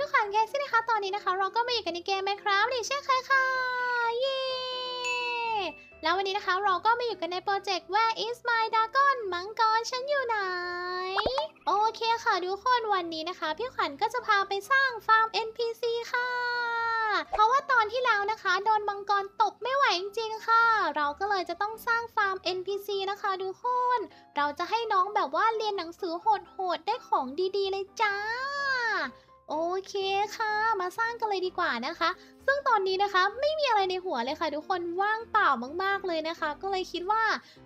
พี่ขวัญแกซี่นะคะตอนนี้นะคะ เราก็มาอยู่กันในเกม Minecraft เช่นเคยค่ะเย้แล้ววันนี้นะคะเราก็มาอยู่กันในโปรเจกต์ Where is my dragon มังกรฉันอยู่ไหน โอเคค่ะทุกคนวันนี้นะคะ พี่ขวัญก็จะพาไปสร้างฟาร์ม NPC ค่ะ เพราะว่าตอนที่แล้วนะคะ โดนมังกรตบไม่ไหวจริงๆค่ะ เราก็เลยจะต้องสร้างฟาร์ม NPC นะคะทุกคน เราจะให้น้องแบบว่าเรียนหนังสือโหดๆได้ของดีๆเลยจ้า โอเคค่ะ มาสร้างกันเลยดีกว่านะคะ ซึ่งตอนนี้นะคะไม่มีอะไรในหัวเลยค่ะ ทุกคนว่างเปล่ามากๆเลยนะคะ ก็เลยคิดว่า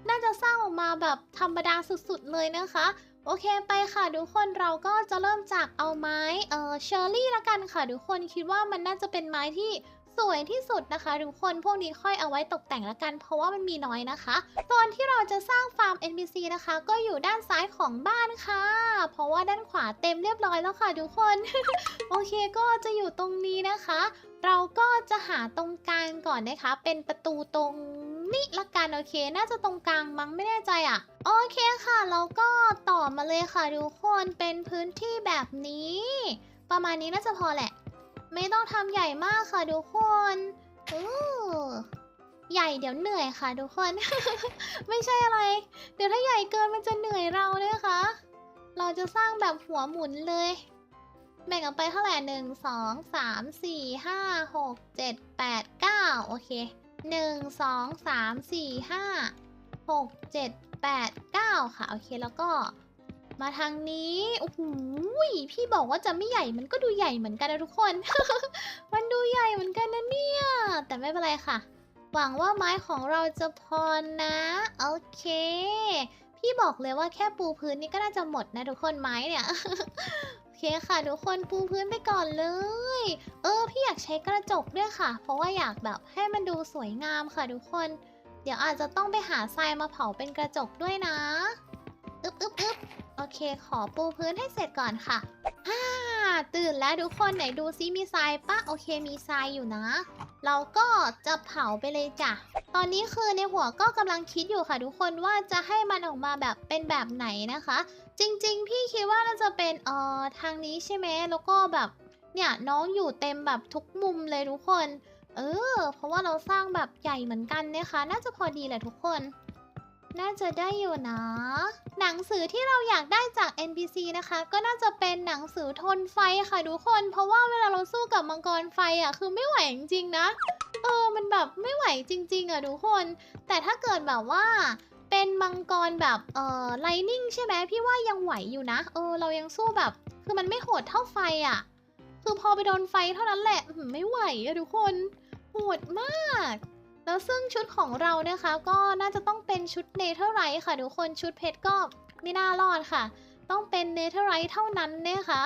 น่าจะสร้างออกมาแบบธรรมดาสุดๆเลยนะคะ โอเคไปค่ะทุกคนเราก็จะเริ่มจากเอาไม้เอ่อเชอร์รี่ละกันค่ะทุกคนคิดว่ามันน่าจะเป็นไม้ที่ สวยที่สุดนะคะทุกคนพวกนี้ค่อยเอาไว้ตกแต่งละกัน เพราะว่ามันมีน้อยนะคะ ตอนที่เราจะสร้างฟาร์ม NPC นะคะ ก็อยู่ด้านซ้ายของบ้านค่ะ เพราะว่าด้านขวาเต็มเรียบร้อยแล้วค่ะทุกคน โอเคก็จะอยู่ตรงนี้นะคะ เราก็จะหาตรงกลางก่อนนะคะ เป็นประตูตรงนี้ละกันโอเค น่าจะตรงกลางมั้งไม่แน่ใจอะ โอเคค่ะแล้วก็ต่อมาเลยค่ะทุกคนเป็นพื้นที่แบบนี้ ประมาณนี้น่าจะพอแหละ ไม่ต้องทำใหญ่มากค่ะทุกคนอู้ใหญ่เดี๋ยวเหนื่อยค่ะทุกคน ไม่ใช่อะไร เดี๋ยวถ้าใหญ่เกินมันจะเหนื่อยเราเนะคะเราจะสร้างแบบหัวหมุนเลย แบ่งออกไปเท่าไหร่หนึ่งสองสามสี่ห้าหกเจ็ดแปดเก้าโอเคหนึ่งสองสามสี่ห้าหกเจ็ดแปดเก้าค่ะ โอเคแล้วก็ มาทางนี้โอ้โหพี่บอกว่าจะไม่ใหญ่มันก็ดูใหญ่เหมือนกันนะทุกคน มันดูใหญ่เหมือนกันนะเนี่ย แต่ไม่เป็นไรค่ะ หวังว่าไม้ของเราจะพอนะ โอเค พี่บอกเลยว่าแค่ปูพื้นนี่ก็น่าจะหมดนะทุกคนไม้เนี่ยโอเคค่ะทุกคนปูพื้นไปก่อนเลย เออพี่อยากใช้กระจกด้วยค่ะ เพราะว่าอยากแบบให้มันดูสวยงามค่ะทุกคน เดี๋ยวอาจจะต้องไปหาทรายมาเผาเป็นกระจกด้วยนะ อึ๊บอึ๊บอึ๊บ โอเค ขอปูพื้นให้เสร็จก่อนค่ะฮ่าตื่นแล้วทุกคนไหนดูซิมีทรายปะโอเคมีทรายอยู่นะ เราก็จะเผาไปเลยจ้ะ ตอนนี้คือในหัวก็กำลังคิดอยู่ค่ะ ทุกคนว่าจะให้มันออกมาแบบเป็นแบบไหนนะคะ จริง ๆ พี่คิดว่าน่าจะเป็นเอ่อทางนี้ใช่ไหมแล้วก็แบบเนี่ยน้องอยู่เต็มแบบทุกมุมเลยทุกคน เออ เพราะว่าเราสร้างแบบใหญ่เหมือนกันนะคะ น่าจะพอดีแหละทุกคน น่าจะได้อยู่นะ หนังสือที่เราอยากได้จาก NPC นะคะ ก็น่าจะเป็นหนังสือทนไฟค่ะทุกคน เพราะว่าเวลาเราสู้กับมังกรไฟอะคือไม่ไหวจริงๆนะ เออมันแบบไม่ไหวจริง ๆอะทุกคน แต่ถ้าเกิดแบบว่าเป็นมังกรแบบเอ่อไลนิ่งใช่ไหมพี่ว่ายังไหวอยู่นะ เออ เรายังสู้แบบ คือมันไม่โหดเท่าไฟอะ คือพอไปโดนไฟเท่านั้นแหละไม่ไหวอะทุกคนโหดมาก แล้วซึ่งชุดของเรานะคะก็น่าจะต้องเป็นชุดเนเธอร์ไรท์ค่ะทุกคนชุดเพชรก็ไม่น่ารอดค่ะ ต้องเป็นเนเธอร์ไรท์เท่านั้นนะคะ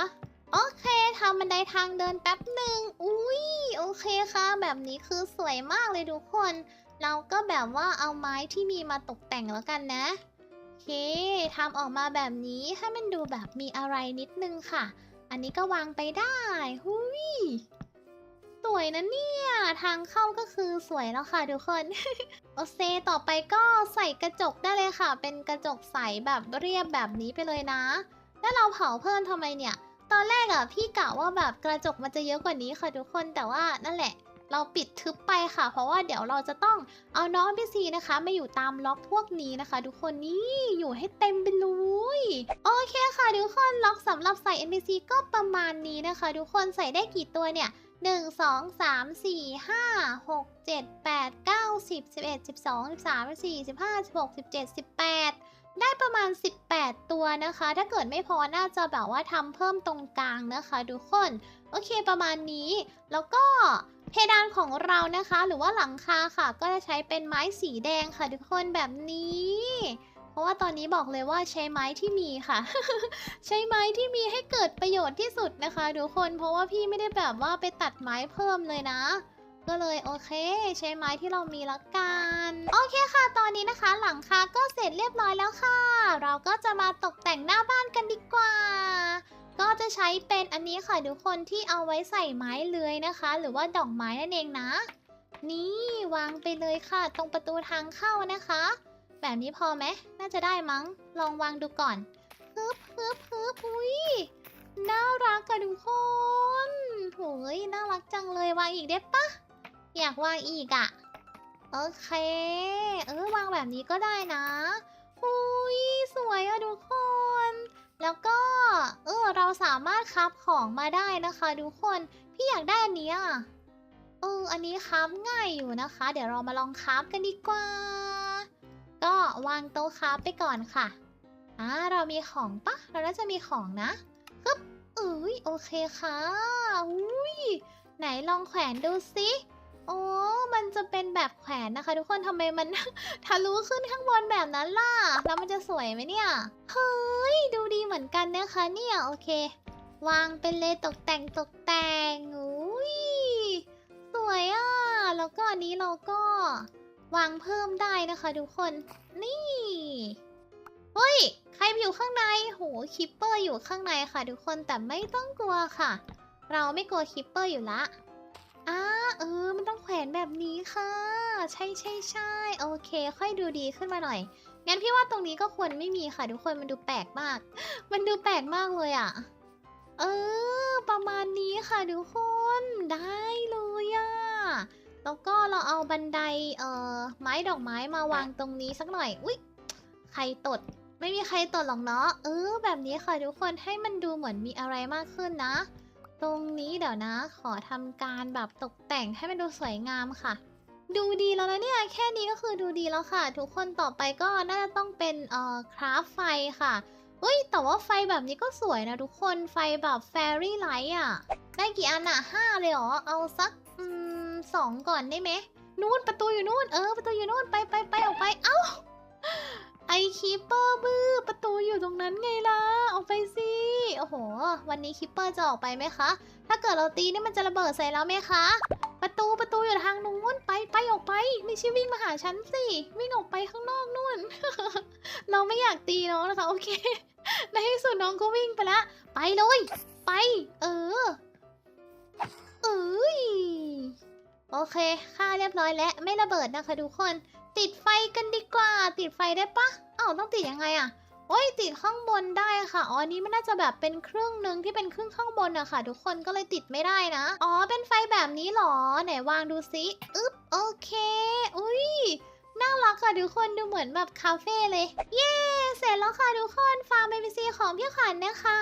โอเคทำบันไดทางเดินแป๊บหนึ่งอุ้ยโอเคค่ะ แบบนี้คือสวยมากเลยทุกคน เราก็แบบว่าเอาไม้ที่มีมาตกแต่งแล้วกันนะโอเคทำออกมาแบบนี้ให้มันดูแบบมีอะไรนิดนึงค่ะ อันนี้ก็วางไปได้หุย สวยนะเนี่ย ทางเข้าก็คือสวยแล้วค่ะทุกคน โอเคต่อไปก็ใส่กระจกได้เลยค่ะ เป็นกระจกใสแบบเรียบแบบนี้ไปเลยนะ แล้วเราเผาเพิ่มทำไมเนี่ย ตอนแรกอะพี่กะว่าแบบกระจกมันจะเยอะกว่านี้ค่ะทุกคนแต่ว่านั่นแหละ เราปิดทึบไปค่ะ เพราะว่าเดี๋ยวเราจะต้องเอาน้องพี่ซีนะคะมาอยู่ตามล็อกพวกนี้นะคะ ทุกคนนี่อยู่ให้เต็มไปเลยโอเคค่ะทุกคนล็อกสำหรับใส่ NPC ก็ประมาณนี้นะคะ ทุกคนใส่ได้กี่ตัวเนี่ย 1 2 3 4 5 6 7 8 9 10 11 12 13 14 15 16 17 18ได้ประมาณ 18 ตัวนะคะ ถ้าเกิดไม่พอน่าจะแบบว่าทำเพิ่มตรงกลางนะคะทุกคน โอเคประมาณนี้ แล้วก็เพดานของเรานะคะ หรือว่าหลังคาค่ะ ก็จะใช้เป็นไม้สีแดงค่ะทุกคนแบบนี้ เพราะว่าตอนนี้บอกเลยว่าใช้ไม้ที่มีค่ะ ใช้ไม้ที่มีให้เกิดประโยชน์ที่สุดนะคะทุกคน เพราะว่าพี่ไม่ได้แบบว่าไปตัดไม้เพิ่มเลยนะ ก็เลยโอเค ใช้ไม้ที่เรามีละกัน โอเคค่ะ ตอนนี้นะคะ หลังคาก็เสร็จเรียบร้อยแล้วค่ะ เราก็จะมาตกแต่งหน้าบ้านกันดีกว่าก็จะใช้เป็นอันนี้ค่ะทุกคนที่เอาไว้ใส่ไม้เลื้อยนะคะ หรือว่าดอกไม้นั่นเองนะ นี่วางไปเลยค่ะ ตรงประตูทางเข้านะคะ แบบนี้พอไหมน่าจะได้มั้ง ลองวางดูก่อนฮึบฮึบฮึบอุ้ยน่ารักอะทุกคนโหยน่ารักจังเลยวางอีกได้ปะอยากวางอีกอะโอเค เออวางแบบนี้ก็ได้นะหุยสวยอะทุกคน แล้วก็ เออเราสามารถคับของมาได้นะคะทุกคน พี่อยากได้อันนี้อะเอออันนี้คับง่ายอยู่นะคะ เดี๋ยวเรามาลองคับกันดีกว่า ก็วางโต๊ะคับไปก่อนค่ะอ่าเรามีของปะเราน่าจะมีของนะฮึบเอ้ยโอเคค่ะอุ้ยไหนลองแขวนดูสิโอ้มันจะเป็นแบบแขวนนะคะ ทุกคนทำไมมัน ทะลุขึ้นข้างบนแบบนั้นล่ะ แล้วมันจะสวยไหมเนี่ย เฮ้ย ดูดีเหมือนกันนะคะเนี่ยโอเค วางเป็นเลยตกแต่งตกแต่งอุ้ยสวยอะ แล้วก็อันนี้เราก็ วางเพิ่มได้นะคะทุกคน นี่เฮ้ย ใครอยู่ข้างใน โห คิปเปอร์อยู่ข้างในค่ะทุกคน แต่ไม่ต้องกลัวค่ะ เราไม่กลัวคิปเปอร์อยู่ละอ่าเออ มันต้องแขวนแบบนี้ค่ะ ใช่ใช่ใช่โอเค ค่อยดูดีขึ้นมาหน่อย งั้นพี่ว่าตรงนี้ก็ควรไม่มีค่ะทุกคน มันดูแปลกมาก มันดูแปลกมากเลยอะ่ะ เออ ประมาณนี้ค่ะทุกคน ได้เลยอะ่ะ แล้วก็เราเอาบันไดเอ่อไม้ดอกไม้มาวางตรงนี้สักหน่อย อุ๊ย ใครตด ไม่มีใครตดหรอกเนาะ เออ แบบนี้ค่ะทุกคนให้มันดูเหมือนมีอะไรมากขึ้นนะ ตรงนี้เดี๋ยวนะ ขอทำการแบบตกแต่งให้มันดูสวยงามค่ะ ดูดีแล้วนะเนี่ย แค่นี้ก็คือดูดีแล้วค่ะ ทุกคนต่อไปก็น่าจะต้องเป็นเอ่อคราฟไฟค่ะเฮ้ย แต่ว่าไฟแบบนี้ก็สวยนะทุกคน ไฟแบบแฟรี่ไลท์อะ ได้กี่อันอะห้าเลยเหรอ เอาสักอืม สองก่อนได้ไหมนู่นประตูอยู่นู่นเออประตูอยู่นู่นไปไปไปออกไปเอ้าไอคิปเปอร์บื้อประตูอยู่ตรงนั้นไงล่ะออกไปสิโอ้โห วันนี้คิปเปอร์จะออกไปไหมคะ ถ้าเกิดเราตีนี่มันจะระเบิดใส่เราไหมคะ ประตูประตูอยู่ทางนู้นไปไปออกไป ไม่ใช่วิ่งมาหาฉันสิวิ่งออกไปข้างนอกนู่นเราไม่อยากตีน้องนะคะโอเคในที่สุดน้องก็วิ่งไปละไปเลย ไป เออเอ้ย โอเคค่าเรียบร้อยแล้วไม่ระเบิดนะคะทุกคน ติดไฟกันดีกว่า ติดไฟได้ปะอ้าวต้องติดยังไงอะโอ้ยติดข้างบนได้ค่ะอ๋อนี้มันน่าจะแบบเป็นครึ่งหนึ่งที่เป็นครึ่งข้างบนอะค่ะ ทุกคนก็เลยติดไม่ได้นะ อ๋อเป็นไฟแบบนี้หรอ ไหนวางดูซิอึ๊บโอเค อุ้ยน่ารักค่ะทุกคนดูเหมือนแบบคาเฟ่เลย เย้เสร็จแล้วค่ะทุกคนฟาร์มเบบีซีของพี่ขวัญนะคะ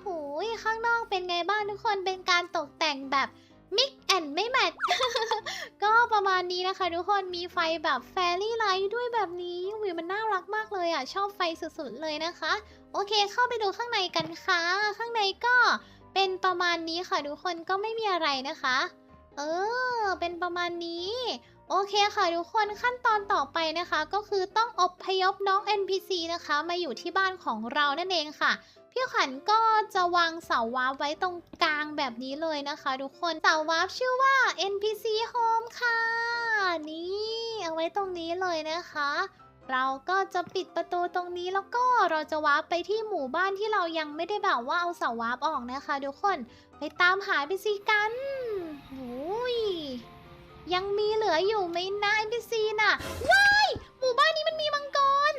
โหยข้างนอกเป็นไงบ้างทุกคนเป็นการตกแต่งแบบ มิกแอนไม่แมท ก็ประมาณนี้นะคะ ทุกคนมีไฟแบบแฟรี่ไลท์ด้วยแบบนี้วิวมันน่ารักมากเลยอะ ชอบไฟสุดๆเลยนะคะ โอเคเข้าไปดูข้างในกันค่ะ ข้างในก็เป็นประมาณนี้ค่ะ ทุกคนก็ไม่มีอะไรนะคะ เออ เป็นประมาณนี้ โอเคค่ะ ทุกคนขั้นตอนต่อไปนะคะ ก็คือต้องอบพยพน้อง NPC นะคะ มาอยู่ที่บ้านของเรานั่นเองค่ะ พี่ขวัญก็จะวางเสาวาร์ปไว้ตรงกลางแบบนี้เลยนะคะทุกคนเสาวาร์ปชื่อว่า NPC Home ค่ะ นี่เอาไว้ตรงนี้เลยนะคะ เราก็จะปิดประตูตรงนี้แล้วก็เราจะวาร์ปไปที่หมู่บ้านที่เรายังไม่ได้แบบว่าเอาเสาวาร์ปออกนะคะทุกคนไปตามหา NPC กันโอ้ยยังมีเหลืออยู่ไหมนะ NPC น่ะว้ายหมู่บ้านนี้มันมีมังกร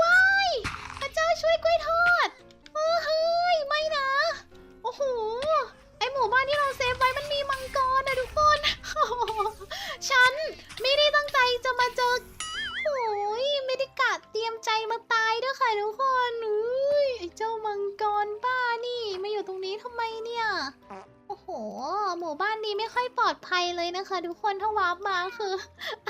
ว้ายพระเจ้าช่วยกล้วยทอด เฮ้ย ไม่นะ โอ้โห ไอหมู่บ้านที่เราเซฟไว้มันมีมังกรนะทุกคน ฉันไม่ได้ตั้งใจจะมาเจอโอ้ยไม่ได้กะเตรียมใจมาตายด้วยค่ะทุกคนอุ้ยไอเจ้ามังกรบ้านี่มาอยู่ตรงนี้ทำไมเนี่ย โอ้โห หมู่บ้านนี้ไม่ค่อยปลอดภัยเลยนะคะ ทุกคนถ้าวาร์ปมาคือ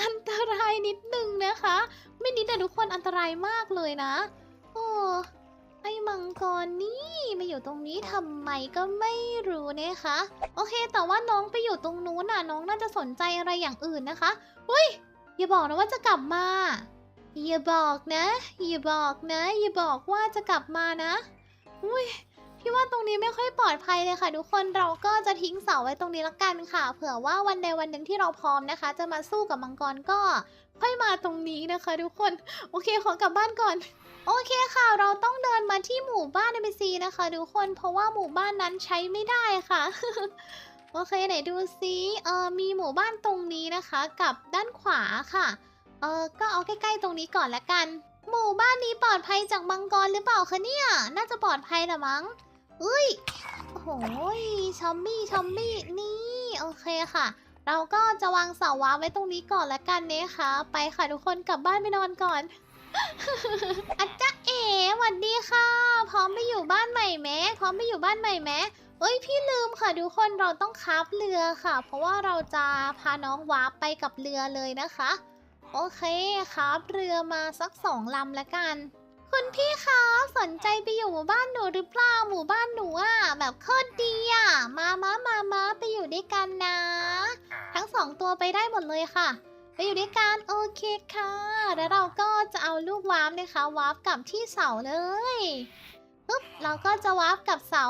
อันตรายนิดนึงนะคะ ไม่นิดแต่ทุกคนอันตรายมากเลยนะ โอ้ ไอ้มังกรนี่มาอยู่ตรงนี้ทำไมก็ไม่รู้นะคะ โอเค แต่ว่าน้องไปอยู่ตรงนู้นน่ะ น้องน่าจะสนใจอะไรอย่างอื่นนะคะเฮ้ยอย่าบอกนะว่าจะกลับมา อย่าบอกนะอย่าบอกนะอย่าบอกว่าจะกลับมานะอุ้ยพี่ว่าตรงนี้ไม่ค่อยปลอดภัยเลยค่ะ ทุกคนเราก็จะทิ้งเสาไว้ตรงนี้ละกันค่ะ เผื่อว่าวันใดวันหนึ่งที่เราพร้อมนะคะ จะมาสู้กับมังกรก็ ค่อยมาตรงนี้นะคะ ทุกคน โอเคขอกลับบ้านก่อน โอเคค่ะ เราต้องเดินมาที่หมู่บ้าน NPC นะคะทุกคน เพราะว่าหมู่บ้านนั้นใช้ไม่ได้ค่ะ โอเคไหนดูซิเออมีหมู่บ้านตรงนี้นะคะ กับด้านขวาค่ะ เออก็เอาใกล้ๆตรงนี้ก่อนละกัน หมู่บ้านนี้ปลอดภัยจากมังกรหรือเปล่าคะเนี่ย น่าจะปลอดภัยละมั้งอุ้ย โอ้โหยชอมมี่ชอมมี่นี่ โอเคค่ะ เราก็จะวางเสาว้าไว้ตรงนี้ก่อนละกันเนะคะ ไปค่ะทุกคนกลับบ้านไปนอนก่อน อาจารย์เอ๋หวัดดีค่ะ พร้อมไปอยู่บ้านใหม่ไหมพร้อมไปอยู่บ้านใหม่ไหมเอ้ยพี่ลืมค่ะทุกคนเราต้องคับเรือค่ะ เพราะว่าเราจะพาน้องวาร์ปไปกับเรือเลยนะคะ โอเคคับเรือมาสักสองลำละกัน คุณพี่คะสนใจไปอยู่หมู่บ้านหนูหรือเปล่าหมู่บ้านหนูอะแบบโคตรดีอะมามามามาไปอยู่ด้วยกันนะ ทั้งสองตัวไปได้หมดเลยค่ะ อยู่ด้วยกันโอเคค่ะ แล้วเราก็จะเอาลูกวาร์ปนะคะวาร์ปกลับที่เสาเลยปุ๊บเราก็จะวาร์ปกับเสา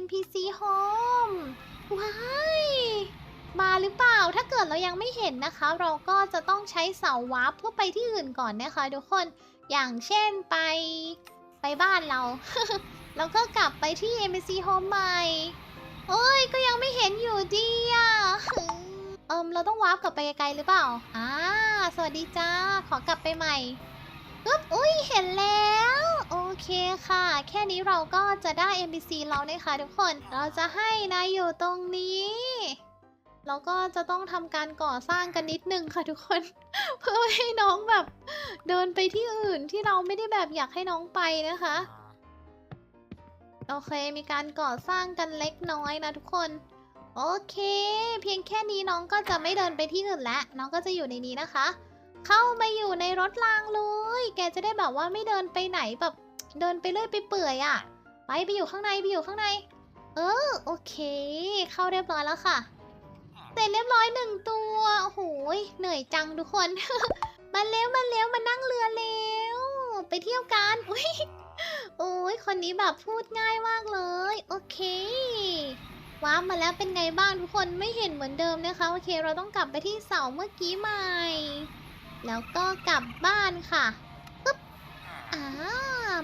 NPC Home ว้ายมาหรือเปล่าถ้าเกิดเรายังไม่เห็นนะคะ เราก็จะต้องใช้เสาวาร์ปเพื่อไปที่อื่นก่อนนะคะ ทุกคนอย่างเช่นไปไปบ้านเรา แล้วก็กลับไปที่ MBC Home ใหม่ โอ้ยก็ยังไม่เห็นอยู่ดีอะ เอิมเราต้องวาร์ปกลับไปไกลๆหรือเปล่าอ่าสวัสดีจ้า ขอกลับไปใหม่ปึ๊บอุ้ยเห็นแล้ว โอเคค่ะ แค่นี้เราก็จะได้ NPC เรานะคะทุกคน เราจะให้นายอยู่ตรงนี้เราก็จะต้องทำการก่อสร้างกันนิดนึงค่ะทุกคน เพื่อให้น้องแบบ เดินไปที่อื่นที่เราไม่ได้แบบอยากให้น้องไปนะคะ โอเคมีการก่อสร้างกันเล็กน้อยนะทุกคน โอเค เพียงแค่นี้น้องก็จะไม่เดินไปที่อื่นแล้วน้องก็จะอยู่ในนี้นะคะ เข้ามาอยู่ในรถรางเลย แกจะได้แบบว่าไม่เดินไปไหนแบบเดินไปเรื่อยไปเปื่อยอะ่ะ ไปไปอยู่ข้างในไปอยู่ข้างใน เออโอเค เข้าเรียบร้อยแล้วค่ะเสร็จเรียบร้อยหนึ่งตัวโอ้โหเหนื่อยจังทุกคน มาเร็วมาเร็วมานั่งเรือเร็วไปเที่ยวกันอุ้ยโอ้ยคนนี้แบบพูดง่ายมากเลย โอเค ว้าร์ปมาแล้วเป็นไงบ้างทุกคนไม่เห็นเหมือนเดิมนะคะโอเค เราต้องกลับไปที่เสาเมื่อกี้ใหม่ แล้วก็กลับบ้านค่ะปึ๊บอ่า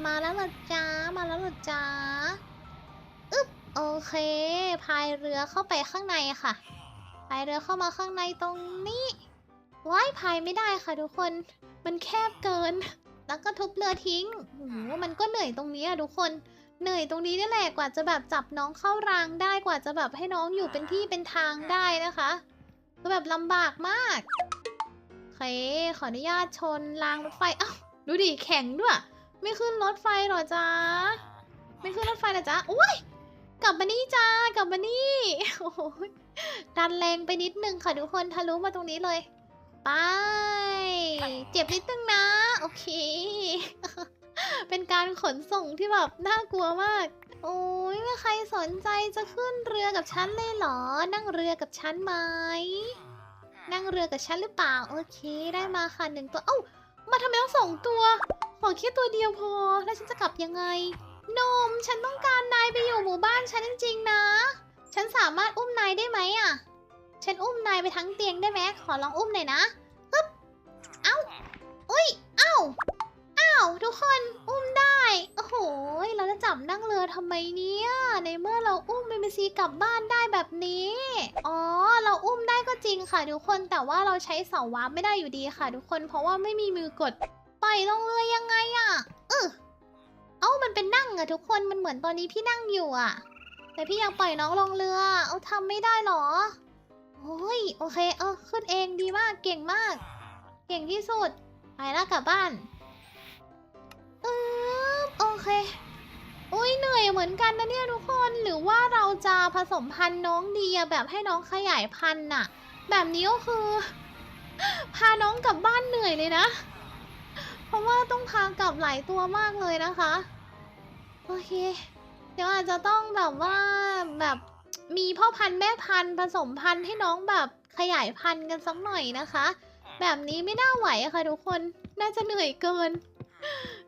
มาแล้วหรอจ้ามาแล้วหรอจ้าอึ๊บโอเค พายเรือเข้าไปข้างในค่ะพายเรือเข้ามาข้างในตรงนี้ว้ายพายไม่ได้ค่ะทุกคน มันแคบเกิน แล้วก็ทุบเรือทิ้งโอ้โหมันก็เหนื่อยตรงนี้อะทุกคน เหนื่อยตรงนี้นี่แหละกว่าจะแบบจับน้องเข้ารางได้กว่าจะแบบให้น้องอยู่เป็นที่เป็นทางได้นะคะก็แบบลำบากมากเคขออนุญาตชนรางรถไฟอ้าวดูดิแข็งด้วย ไม่ขึ้นรถไฟหรอจ๊ะไม่ขึ้นรถไฟหรอจ๊ะอุ้ยกลับมานี่จ้ากลับมานี่โอ้ยดันแรงไปนิดนึงค่ะทุกคนทะลุมาตรงนี้เลย ไป เจ็บนิดนึงนะ โอเค เป็นการขนส่งที่แบบน่ากลัวมาก โอ้ยไม่ใครสนใจจะขึ้นเรือกับฉันเลยเหรอ นั่งเรือกับฉันไหม นั่งเรือกับฉันหรือเปล่า โอเค ได้มาค่ะหนึ่งตัว เอ้า มาทำไมต้องสองตัว ขอแค่ตัวเดียวพอ แล้วฉันจะกลับยังไง นม ฉันต้องการนายไปอยู่หมู่บ้านฉันจริงๆนะ ฉันสามารถอุ้มนายได้ไหมอะ ฉันอุ้มนายไปทั้งเตียงได้ไหมขอลองอุ้มหน่อยนะ อึ๊บ เอ้า อุ้ย เอ้า อ้าวทุกคนอุ้มได้ โอ้โห เราจะจับนั่งเรือทำไมเนี่ย ในเมื่อเราอุ้มเบบีซีกลับบ้านได้แบบนี้ อ๋อ เราอุ้มได้ก็จริงค่ะทุกคนแต่ว่าเราใช้เสาวาร์ปไม่ได้อยู่ดีค่ะ ทุกคนเพราะว่าไม่มีมือกดปล่อยลงเรือยังไงอะเออเอ้ามันเป็นนั่งอะทุกคนมันเหมือนตอนนี้พี่นั่งอยู่อะแต่พี่อยังปล่อยน้องลงเรือ เอาทำไม่ได้หรอโอ้ยโอเคเออขึ้นเองดีมากเก่งมาก เก่งที่สุดไปแล้วกลับบ้าน อืมโอเค อุ้ยเหนื่อยเหมือนกันนะเนี่ยทุกคน หรือว่าเราจะผสมพันธุ์น้องดีอะแบบให้น้องขยายพันธุ์น่ะ แบบนี้ก็คือ พาน้องกลับบ้านเหนื่อยเลยนะ เพราะว่าต้องพากลับหลายตัวมากเลยนะคะ โอเค เดี๋ยวอาจจะต้องแบบว่าแบบมีพ่อพันธุ์แม่พันธุ์ผสมพันธุ์ให้น้องแบบขยายพันธุ์กันสักหน่อยนะคะ แบบนี้ไม่น่าไหวอะค่ะทุกคน น่าจะเหนื่อยเกิน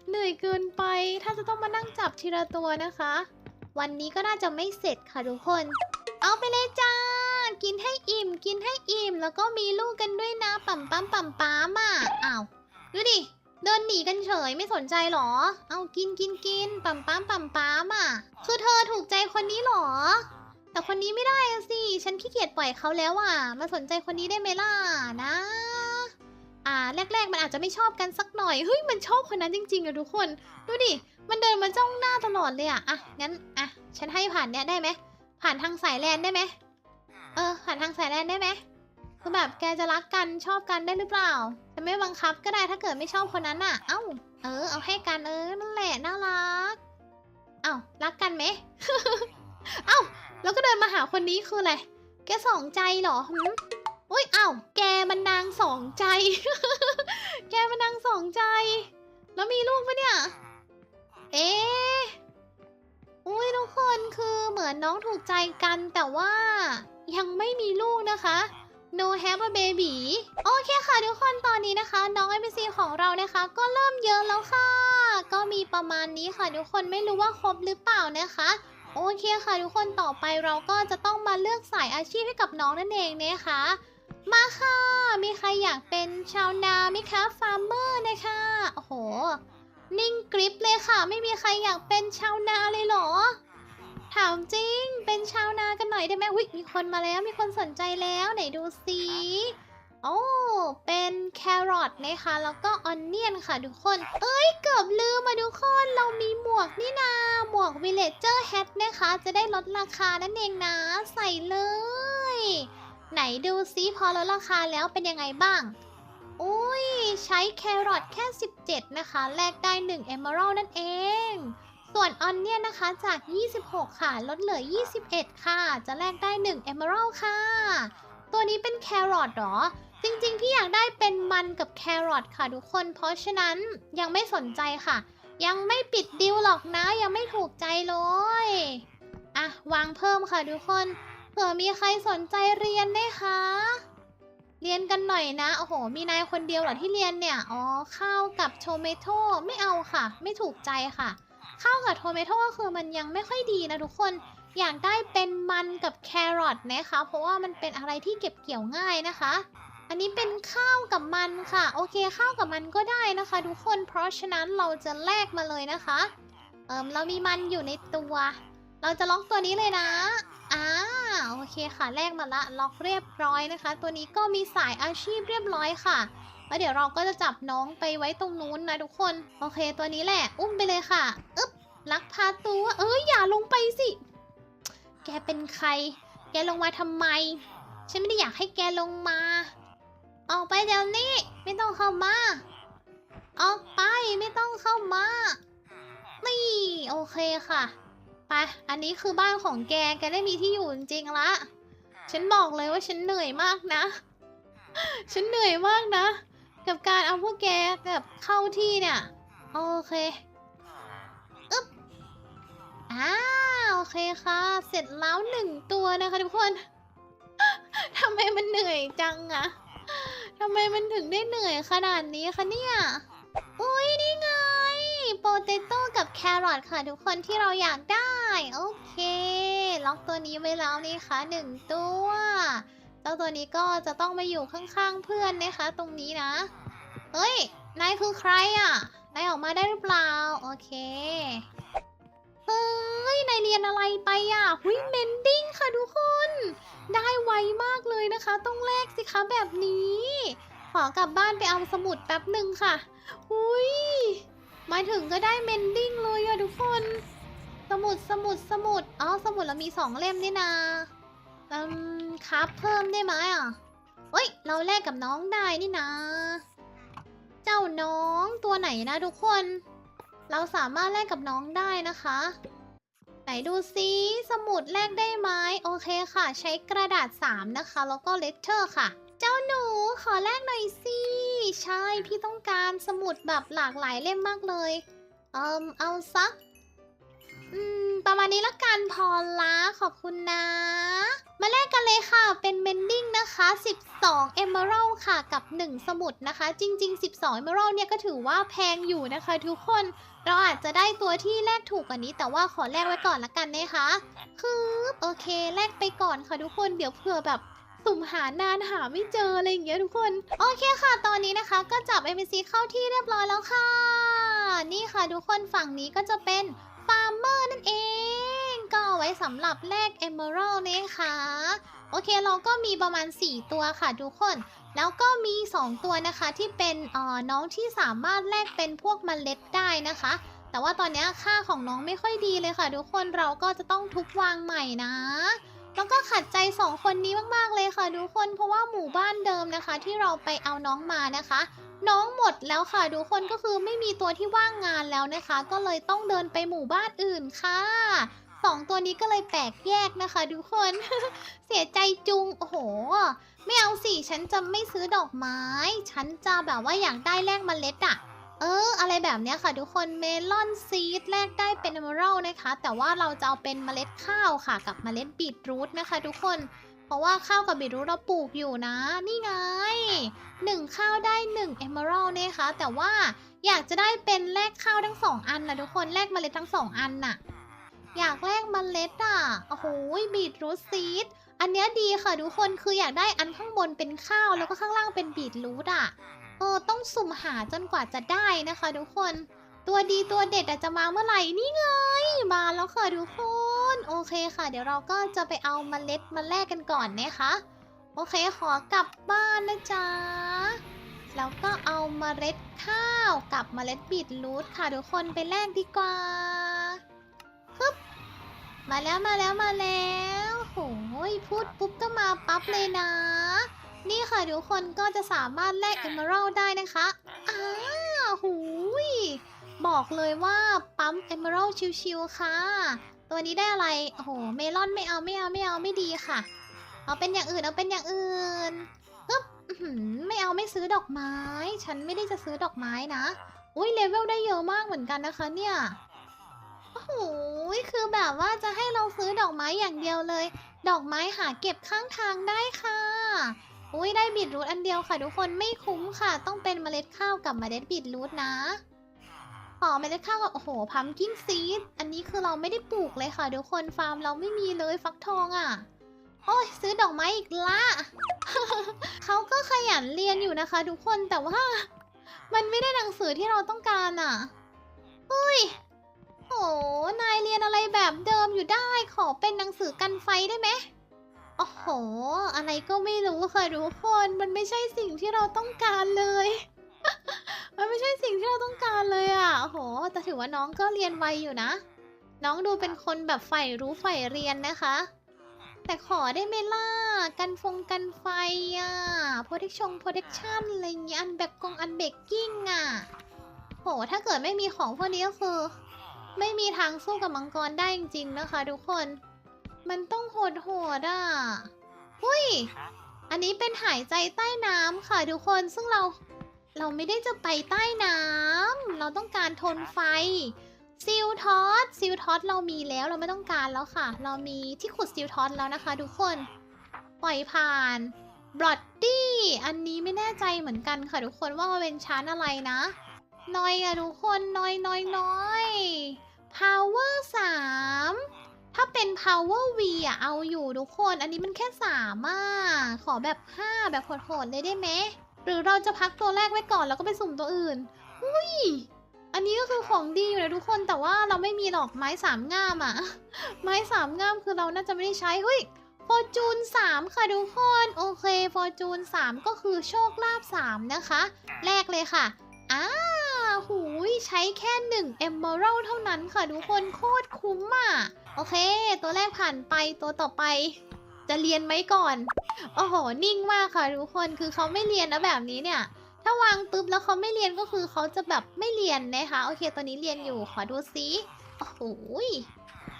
เหนื่อยเกินไป ถ้าจะต้องมานั่งจับทีละตัวนะคะ วันนี้ก็น่าจะไม่เสร็จค่ะทุกคน เอาไปเลยจ้า กินให้อิ่ม กินให้อิ่ม แล้วก็มีลูกกันด้วยนะปั๊มปั๊มปั๊มปั๊มอะอ้าวดูดิ เดินหนีกันเฉยไม่สนใจหรอ เอากินกินกินปั๊มปั๊มปั๊มปั๊มอะ คือเธอถูกใจคนนี้หรอ แต่คนนี้ไม่ได้สิ ฉันขี้เกียจปล่อยเขาแล้วอะ มาสนใจคนนี้ได้ไหมล่ะนะ อ่าแรก ๆ มันอาจจะไม่ชอบกันสักหน่อยเฮ้ยมันชอบคนนั้นจริงๆอะทุกคน ดูดิมันเดินมาจ้องหน้าตลอดเลยอะอะงั้นอะฉันให้ผ่านเนี้ยได้ไหมผ่านทางสายแลนได้ไหมเออผ่านทางสายแลนได้ไหมคือแบบแกจะรักกันชอบกันได้หรือเปล่าจะไม่บังคับก็ได้ถ้าเกิดไม่ชอบคนนั้นอะเอ้าเออเอาให้กันเออนั่นแหละน่ารักเอ้ารักกันไหมเอ้าแล้วก็เดินมาหาคนนี้คืออะไรแกสองใจเหรอหืม อุ้ยเอ้าแกมันนางสองใจ แกมันนางสองใจ แล้วมีลูกปะเนี่ย เอ๊อุ้ยทุกคนคือเหมือนน้องถูกใจกันแต่ว่ายังไม่มีลูกนะคะ no have a baby โอเคค่ะทุกคนตอนนี้นะคะ น้อง NPC ของเรานะคะ ก็เริ่มเยอะแล้วค่ะ ก็มีประมาณนี้ค่ะทุกคนไม่รู้ว่าครบหรือเปล่านะคะโอเคค่ะทุกคนต่อไปเราก็จะต้องมาเลือกสายอาชีพให้กับน้องนั่นเองนะคะ มาค่ะ มีใครอยากเป็นชาวนาไหมคะฟาร์มเมอร์นะคะ โอ้โห นิ่งกริปเลยค่ะ ไม่มีใครอยากเป็นชาวนาเลยเหรอ ถามจริง เป็นชาวนากันหน่อยได้ไหมวิมีคนมาแล้ว มีคนสนใจแล้วไหนดูสิโอ้ เป็นแครอทนะคะ แล้วก็ออนเนียนค่ะทุกคน เอ้ย เกือบลืมมาทุกคน เรามีหมวกนี่นา หมวก Villager Hat นะคะ จะได้ลดราคานั่นเองนะ ใส่เลย ไหนดูซิพอลดราคาแล้วเป็นยังไงบ้าง อุ้ยใช้แครอทแค่ 17 นะคะ แลกได้ 1 Emerald นั่นเอง ส่วนออนเนี่ยนะคะจาก 26 ค่ะ ลดเหลือ 21 ค่ะ จะแลกได้ 1 Emerald ค่ะ ตัวนี้เป็นแครอทเหรอ จริงๆ พี่อยากได้เป็นมันกับแครอทค่ะทุกคน เพราะฉะนั้นยังไม่สนใจค่ะ ยังไม่ปิดดิวหรอกนะ ยังไม่ถูกใจเลย อะ วางเพิ่มค่ะทุกคน เผื่อมีใครสนใจเรียนนะคะ เรียนกันหน่อยนะ โอ้โห มีนายคนเดียวเหรอที่เรียนเนี่ย อ๋อ ข้าวกับโทเมโต้ไม่เอาค่ะ ไม่ถูกใจค่ะ ข้าวกับโทเมโต้ก็คือมันยังไม่ค่อยดีนะทุกคน อยากได้เป็นมันกับแครอทนะคะ เพราะว่ามันเป็นอะไรที่เก็บเกี่ยวง่ายนะคะ อันนี้เป็นข้าวกับมันค่ะ โอเค ข้าวกับมันก็ได้นะคะ ทุกคน เพราะฉะนั้นเราจะแลกมาเลยนะคะ เอิมเรามีมันอยู่ในตัว เราจะล็อกตัวนี้เลยนะ อ่า โอเคค่ะแลกมาละ ล็อกเรียบร้อยนะคะ ตัวนี้ก็มีสายอาชีพเรียบร้อยค่ะ แล้วเดี๋ยวเราก็จะจับน้องไปไว้ตรงนู้นนะทุกคน โอเค ตัวนี้แหละ อุ้มไปเลยค่ะ อึ๊บ ลักพาตัว เอ้ย อย่าลงไปสิ แกเป็นใคร แกลงมาทำไม ฉันไม่ได้อยากให้แกลงมา ออกไปเดี๋ยวนี้ ไม่ต้องเข้ามา ออกไป ไม่ต้องเข้ามา นี่ โอเคค่ะ ไปอันนี้คือบ้านของแก แกได้มีที่อยู่จริงๆละ ฉันบอกเลยว่าฉันเหนื่อยมากนะ ฉันเหนื่อยมากนะ กับการเอาพวกแกแบบเข้าที่เนี่ย โอเคอึ๊บอ่าโอเคค่ะ เสร็จแล้วหนึ่งตัวนะคะทุกคนทำไมมันเหนื่อยจังอะทำไมมันถึงได้เหนื่อยขนาดนี้คะเนี่ย อุ้ยนี่ไง โปเตโต้กับแครอทค่ะทุกคนที่เราอยากได้ โอเค ล็อกตัวนี้ไว้แล้วนี่คะหนึ่งตัวเจ้าตัวนี้ก็จะต้องมาอยู่ข้างๆเพื่อนนะคะ ตรงนี้นะ เฮ้ย นายคือใครอะ นายออกมาได้หรือเปล่า โอเค เฮ้ย นายเรียนอะไรไปอะ หุยเมนดิ้งค่ะทุกคน ได้ไวมากเลยนะคะ ต้องแลกสิคะแบบนี้ ขอกลับบ้านไปเอาสมุดแป๊บหนึ่งค่ะ หุยมาถึงก็ได้เมนดิ้งเลยอะทุกคน สมุดสมุดสมุดอ๋อสมุดเรามีสองเล่มนี่นาอืมครับเพิ่มได้ไหมอะเอ้ย เราแลกกับน้องได้นี่นะ เจ้าน้องตัวไหนนะทุกคน เราสามารถแลกกับน้องได้นะคะ ไหนดูซิสมุดแลกได้ไหมโอเคค่ะ ใช้กระดาษ 3 นะคะ แล้วก็เลเตอร์ค่ะ เจ้าหนูขอแลกหน่อยสิใช่พี่ต้องการสมุดแบบหลากหลายเล่มมากเลย เอิมเอาสัก อืม ประมาณนี้ละกันพอละขอบคุณนะ มาแลกกันเลยค่ะ เป็นเมนดิ้งนะคะ 12 Emerald ค่ะ กับ 1 สมุดนะคะ จริง ๆ 12 Emerald เนี่ยก็ถือว่าแพงอยู่นะคะทุกคน เราอาจจะได้ตัวที่แลกถูกกว่านี้ แต่ว่าขอแลกไว้ก่อนละกันนะคะ คือโอเค แลกไปก่อนค่ะทุกคน เดี๋ยวเผื่อแบบสุ่มหานานหาไม่เจออะไรอย่างเงี้ยทุกคน โอเคค่ะ ตอนนี้นะคะก็จับ NPC เข้าที่เรียบร้อยแล้วค่ะ นี่ค่ะทุกคนฝั่งนี้ก็จะเป็น ฟาร์มเมอร์นั่นเอง ก็เอาไว้สำหรับแลกเอเมอรัลนะคะโอเคเราก็มีประมาณ 4 ตัวค่ะทุกคน แล้วก็มี 2 ตัวนะคะที่เป็นเอ่อน้องที่สามารถแลกเป็นพวกเมล็ดได้นะคะ แต่ว่าตอนนี้ค่าของน้องไม่ค่อยดีเลยค่ะ ทุกคนเราก็จะต้องทุบวางใหม่นะ แล้วก็ขัดใจสองคนนี้มากๆเลยค่ะทุกคนเพราะว่าหมู่บ้านเดิมนะคะ ที่เราไปเอาน้องมานะคะ น้องหมดแล้วค่ะทุกคนก็คือไม่มีตัวที่ว่างงานแล้วนะคะ ก็เลยต้องเดินไปหมู่บ้านอื่นค่ะสองตัวนี้ก็เลยแปลกแยกนะคะทุกคน เสียใจจุง โอ้โห ไม่เอาสิ ฉันจะไม่ซื้อดอกไม้ ฉันจะแบบว่าอยากได้แลกเมล็ดอะ เออ อะไรแบบเนี้ยค่ะ ทุกคนเมลอนซีดแลกได้เป็นเอเมอรัลนะคะ แต่ว่าเราจะเอาเป็นเมล็ดข้าวค่ะ กับเมล็ดบีทรูทนะคะ ทุกคน เพราะว่าข้าวกับบีทรูทเราปลูกอยู่นะ นี่ไงหนึ่งข้าวได้หนึ่งเอเมอรัลนะคะ แต่ว่าอยากจะได้เป็นแลกข้าวทั้งสองอันนะทุกคนแลกเมล็ดทั้งสองอันน่ะ อยากแลกเมล็ดอะโอ้โหบีทรูทซีดอันเนี้ยดีค่ะทุกคนคืออยากได้อันข้างบนเป็นข้าวแล้วก็ข้างล่างเป็นบีทรูทอะ ออต้องสุ่มหาจนกว่าจะได้นะคะทุกคน ตัวดีตัวเด็ดอาจจะมาเมื่อไหร่นี่ไง มาแล้วค่ะทุกคน โอเคค่ะ เดี๋ยวเราก็จะไปเอาเมล็ดมาแลกกันก่อนนะคะ โอเคขอกลับบ้านนะจ๊ะ แล้วก็เอาเมล็ดข้าวกับมเมล็ดบีทรูทค่ะทุกคนไปแลกดีกว่าฮึบมาแล้วมาแล้วมาแล้วโหยพูดปุ๊บก็มาปั๊บเลยนะ นี่ค่ะทุกคนก็จะสามารถแลก Emerald ได้นะคะอ้าหูย บอกเลยว่าปั๊ม Emerald ชิวๆค่ะ ตัวนี้ได้อะไร โอ้โห เมลอนไม่เอาไม่เอาไม่เอาไม่ดีค่ะ เอาเป็นอย่างอื่นเอาเป็นอย่างอื่นปึ๊บไม่เอาไม่ซื้อดอกไม้ ฉันไม่ได้จะซื้อดอกไม้นะ อุ้ยเลเวลได้เยอะมากเหมือนกันนะคะเนี่ยโอ้โหคือแบบว่าจะให้เราซื้อดอกไม้อย่างเดียวเลย ดอกไม้หาเก็บข้างทางได้ค่ะ อุ้ยได้บีทรูทอันเดียวค่ะทุกคนไม่คุ้มค่ะ ต้องเป็นเมล็ดข้าวกับเมล็ดบีทรูทนะขอเมล็ดข้าวกับโอ้โหพัมกินซีดอันนี้คือเราไม่ได้ปลูกเลยค่ะทุกคนฟาร์มเราไม่มีเลยฟักทองอะ่ะ โอ้ยซื้อดอกไม้อีกละเขาก็ขยันเรียนอยู่นะคะ ทุกคนแต่ว่า มันไม่ได้หนังสือที่เราต้องการอะเฮ้ยโอ้นายเรียนอะไรแบบเดิมอยู่ได้ขอเป็นหนังสือกันไฟได้ไหม อ้โห อะไรก็ไม่รู้ค่ะทุกคน มันไม่ใช่สิ่งที่เราต้องการเลย มันไม่ใช่สิ่งที่เราต้องการเลยอะ โอ้โห แต่ถือว่าน้องก็เรียนไวอยู่นะ น้องดูเป็นคนแบบใฝ่รู้ใฝ่เรียนนะคะ แต่ขอได้ไหมล่ะ กันฟงกันไฟอะ protection protection อะไรเงี้ย อันแบกกงอันเบกกิ้งอะ โห ถ้าเกิดไม่มีของพวกนี้ก็คือ ไม่มีทางสู้กับมังกรได้จริงๆนะคะ ทุกคน มันต้องโหดโหดๆอะหุ้ย อันนี้เป็นหายใจใต้น้ำค่ะทุกคน ซึ่งเรา เราไม่ได้จะไปใต้น้ำ เราต้องการทนไฟ ซิลทอสซิลทอสเรามีแล้วเราไม่ต้องการแล้วค่ะ เรามีที่ขุดซิลทอสแล้วนะคะทุกคน ปล่อยผ่านบลอดดี้อันนี้ไม่แน่ใจเหมือนกันค่ะทุกคนว่ามันเป็นชั้นอะไรนะน้อยอะทุกคนน้อยน้อยน้อย power 3 ถ้าเป็น power v อะเอาอยู่ทุกคน อันนี้มันแค่สามอะขอแบบ 5 แบบโหดๆเลยได้ไหมหรือเราจะพักตัวแรกไว้ก่อนแล้วก็ไปสุ่มตัวอื่นอุ้ยอันนี้ก็คือของดีอยู่นะทุกคนแต่ว่าเราไม่มีหรอกไม้สามง่ามอะไม้สามง่ามคือเราน่าจะไม่ได้ใช้เฮ้ยฟอร์จูน3ค่ะทุกคนโอเคฟอร์จูน3ก็คือโชคลาภ3นะคะ แรกเลยค่ะอ้าหูยใช้แค่1 Emerald เท่านั้นค่ะทุกคนโคตรคุ้มอะ โอเค ตัวแรกผ่านไปตัวต่อไป จะเรียนไหมก่อน โอ้โห นิ่งมากค่ะทุกคนคือเขาไม่เรียนนะแบบนี้เนี่ย ถ้าวางปุ๊บแล้วเขาไม่เรียนก็คือเขาจะแบบไม่เรียนนะคะ โอเคตัวนี้เรียนอยู่ขอดูซิโอ้โหย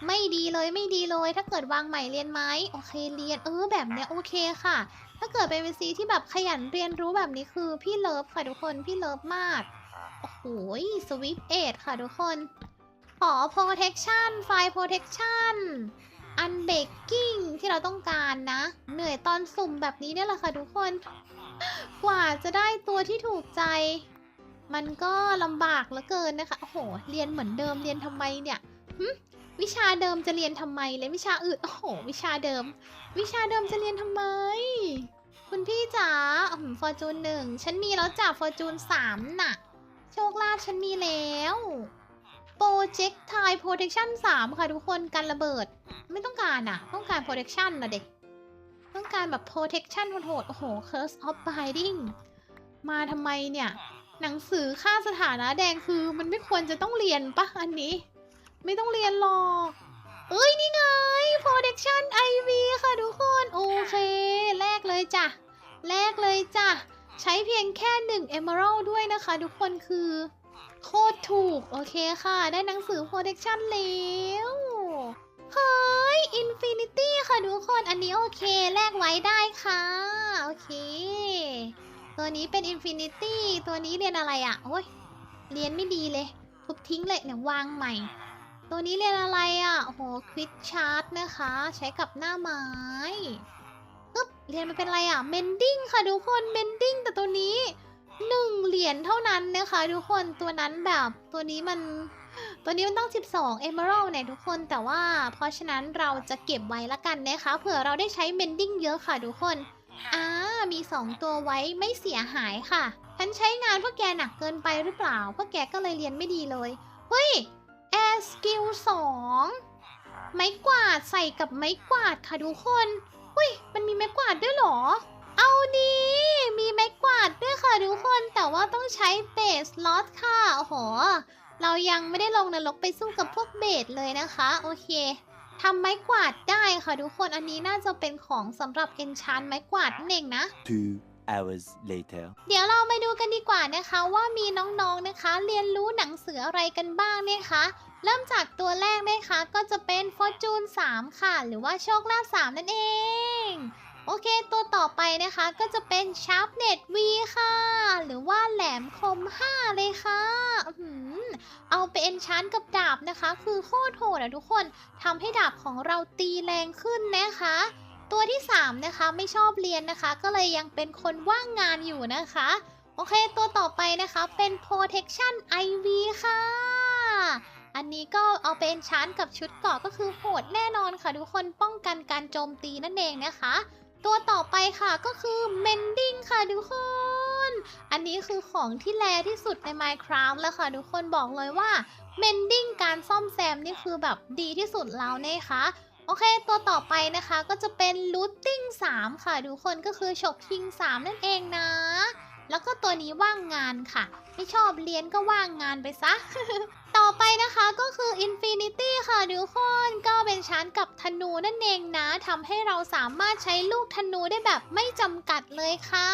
ไม่ดีเลยไม่ดีเลย ถ้าเกิดวางใหม่เรียนไหมโอเคเรียนเออแบบเนี้ยโอเคค่ะ ถ้าเกิดเป็นวีซีที่แบบขยันเรียนรู้แบบนี้คือพี่เลิฟค่ะทุกคนพี่เลิฟมากโอ้โหสวิปเอทค่ะทุกคน ขอ protection ไฟ protection อันเบกกิ้งที่เราต้องการนะ เหนื่อยตอนสุ่มแบบนี้เนี่ยแหละค่ะทุกคน กว่าจะได้ตัวที่ถูกใจ มันก็ลำบากเหลือเกินนะคะ โอ้โห เรียนเหมือนเดิมเรียนทำไมเนี่ยวิชาเดิมจะเรียนทำไมเลยวิชาอื่น โอ้โห วิชาเดิม วิชาเดิมจะเรียนทำไม คุณพี่จ๋าฟอร์จูนหนึ่งฉันมีแล้วจ้ะฟอร์จูนสามน่ะ โชคลาภฉันมีแล้ว โปรเจกต์ไทยโปรเทคชั่นสามค่ะทุกคนกันระเบิด ไม่ต้องการอะต้องการโปรเทคชั่นนะเด็ก ต้องการแบบ protection โหดโอ้โห curse of binding มาทำไมเนี่ย หนังสือค่าสถานะแดงคือมันไม่ควรจะต้องเรียนปะอันนี้ ไม่ต้องเรียนหรอก เอ้ย นี่ไง protection IV ค่ะทุกคน โอเค แลกเลยจ้ะ แลกเลยจ้ะ ใช้เพียงแค่หนึ่ง emerald ด้วยนะคะ ทุกคนคือ โคตรถูก โอเคค่ะ ได้หนังสือ protection แล้วเฮ้ย infinity ค่ะทุกคน อันนี้โอเคแลกไว้ได้ค่ะ โอเค ตัวนี้เป็น infinity ตัวนี้เรียนอะไรอะ่ะ โอ้ย เรียนไม่ดีเลย ทุบทิ้งเลยเนี่ยวางใหม่ ตัวนี้เรียนอะไรอะ่ะ โอ้โหควิดชาร์ตนะคะ ใช้กับหน้าไม้ปึ๊บเรียนมันเป็นอะไรอะ่ะเมนดิ้งค่ะทุกคนเมนดิ้งแต่ตัวนี้ หนึ่งเหรียญเท่านั้นนะคะ ทุกคนตัวนั้นแบบตัวนี้มัน ตัวนี้มันต้อง 12 Emerald เนี่ยทุกคนแต่ว่าเพราะฉะนั้นเราจะเก็บไว้ละกันนะคะเผื่อเราได้ใช้เมนดิ้งเยอะค่ะทุกคนอ่ามี 2 ตัวไว้ไม่เสียหายค่ะฉันใช้งานพวกแกหนักเกินไปหรือเปล่าพวกแกก็เลยเรียนไม่ดีเลยเฮ้ย Air Skill 2ไม้กวาดใส่กับไม้กวาดค่ะทุกคนเฮ้ยมันมีไม้กวาดด้วยหรอ เอาดี มีไม้กวาดด้วยค่ะทุกคนแต่ว่าต้องใช้เบสล็อตค่ะโอ้โห เรายังไม่ได้ลงนรกไปสู้กับพวกเบสเลยนะคะ โอเคทำไม้กวาดได้ค่ะทุกคนอันนี้น่าจะเป็นของสำหรับเอนชานไม้กวาดนั่นเองนะ Two hours later. เดี๋ยวเราไปดูกันดีกว่านะคะว่ามีน้องๆนะคะ เรียนรู้หนังสืออะไรกันบ้างนะคะ เริ่มจากตัวแรกนะคะก็จะเป็น Fortune 3 ค่ะ หรือว่าโชคลาภ3นั่นเอง โอเคตัวต่อไปนะคะก็จะเป็น Sharpnet V ค่ะ หรือว่าแหลมคม 5 เลยค่ะเอาไปเอนชานกับดาบนะคะ คือโคตรโหดอะทุกคนทำให้ดาบของเราตีแรงขึ้นนะคะ ตัวที่ 3 นะคะไม่ชอบเรียนนะคะ ก็เลยยังเป็นคนว่างงานอยู่นะคะ โอเคตัวต่อไปนะคะเป็น protection IV ค่ะอันนี้ก็เอาเป็นชานกับชุดเกราะก็คือโหดแน่นอนค่ะทุกคนป้องกันการโจมตีนั่นเองนะคะ ตัวต่อไปค่ะก็คือ mending ค่ะทุกคน อันนี้คือของที่แรที่สุดใน Minecraft แล้วค่ะทุกคนบอกเลยว่า mending การซ่อมแซมนี่คือแบบดีที่สุดแล้วนะคะโอเค ตัวต่อไปนะคะก็จะเป็น looting 3 ค่ะทุกคนก็คือฉกชิง 3 นั่นเองนะ แล้วก็ตัวนี้ว่างงานค่ะ ไม่ชอบเรียนก็ว่างงานไปซะ ต่อไปนะคะก็คือ Infinity ค่ะทุกคนก็เป็นชั้นกับธนูนั่นเองนะทำให้เราสามารถใช้ลูกธนูได้แบบไม่จำกัดเลยค่ะ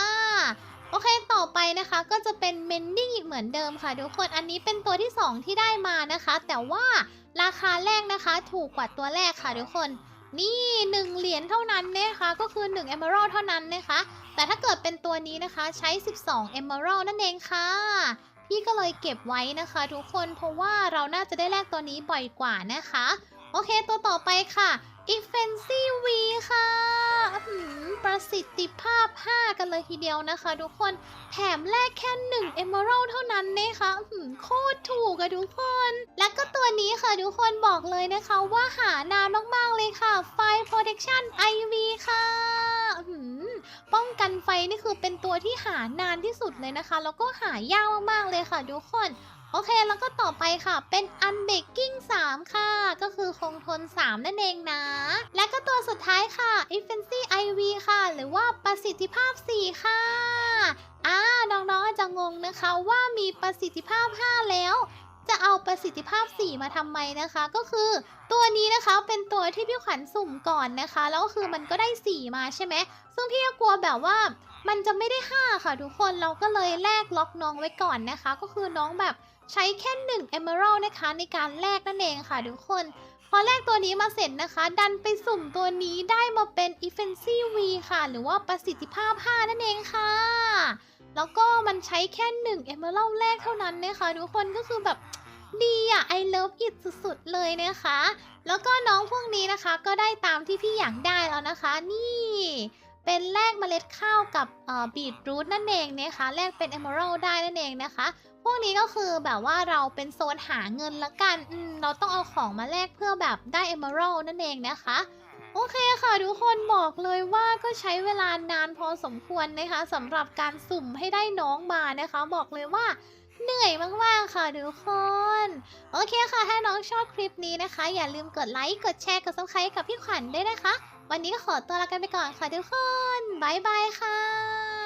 โอเคต่อไปนะคะก็จะเป็น Mending อีกเหมือนเดิมค่ะทุกคนอันนี้เป็นตัวที่ 2 ที่ได้มานะคะ แต่ว่าราคาแรกนะคะถูกกว่าตัวแรกค่ะทุกคนนี่1เหรียญเท่านั้นนะคะก็คือ1 Emerald เท่านั้นนะคะ แต่ถ้าเกิดเป็นตัวนี้นะคะใช้ 12 Emerald นั่นเองค่ะ พี่ก็เลยเก็บไว้นะคะ ทุกคนเพราะว่าเราน่าจะได้แลกตัวนี้บ่อยกว่านะคะ โอเคตัวต่อไปค่ะ e f e n s i V ค่ะหือประสิทธิภาพ 5 กันเลยทีเดียวนะคะ ทุกคนแถมแลกแค่1 Emerald เท่านั้นนะคะอื้อหือโคตรถูกอะทุกคน แล้วก็ตัวนี้ค่ะ ทุกคนบอกเลยนะคะว่าหานานมาก ๆ เลยค่ะ Fire Protection IV ค่ะ ป้องกันไฟนี่คือเป็นตัวที่หานานที่สุดเลยนะคะ แล้วก็หายากมากๆเลยค่ะทุกคนโอเค แล้วก็ต่อไปค่ะ เป็น Unbreaking 3 ค่ะ ก็คือคงทน 3 นั่นเองนะ และก็ตัวสุดท้ายค่ะ Efficiency IV ค่ะ หรือว่าประสิทธิภาพ 4 ค่ะ อ่า น้องๆจจะงงนะคะว่ามีประสิทธิภาพ 5 แล้ว จะเอาประสิทธิภาพ 4 มาทำไมนะคะ ก็คือตัวนี้นะคะเป็นตัวที่พี่ขวัญสุ่มก่อนนะคะ แล้วก็คือมันก็ได้ 4 มาใช่ไหม ซึ่งพี่ก็กลัวแบบว่ามันจะไม่ได้ 5 ค่ะทุกคนเราก็เลยแลกล็อกน้องไว้ก่อนนะคะ ก็คือน้องแบบใช้แค่1 Emerald นะคะในการแลกนั่นเองค่ะทุกคน พอแลกตัวนี้มาเสร็จนะคะ ดันไปสุ่มตัวนี้ได้มาเป็น e f f e n s i V ค่ะ หรือว่าประสิทธิภาพ 5 นั่นเองค่ะ แล้วก็มันใช้แค่1 Emerald แรกเท่านั้นนะคะ ทุกคนก็คือแบบดีอะ I love it สุดๆ เลยนะคะ แล้วก็น้องพวกนี้นะคะก็ได้ตามที่พี่อยากได้แล้วนะคะ นี่ เป็นแลกเมล็ดข้าวกับบีทรูทนั่นเองนะคะแลกเป็น Emerald ได้นั่นเองนะคะ พวกนี้ก็คือแบบว่าเราเป็นโซนหาเงินละกันอืมเราต้องเอาของมาแลกเพื่อแบบได้ Emerald นั่นเองนะคะ โอเคค่ะทุกคนบอกเลยว่าก็ใช้เวลานานพอสมควรนะคะสำหรับการสุ่มให้ได้น้องมานะคะ บอกเลยว่าเหนื่อยมากๆค่ะทุกคน โอเคค่ะ ถ้าน้องชอบคลิปนี้นะคะ อย่าลืมกดไลค์ กดแชร์ กดซับสไครต์กับพี่ขวัญด้วยนะคะ วันนี้ก็ขอตัวลากันไปก่อนค่ะทุกคน บ๊ายบายค่ะ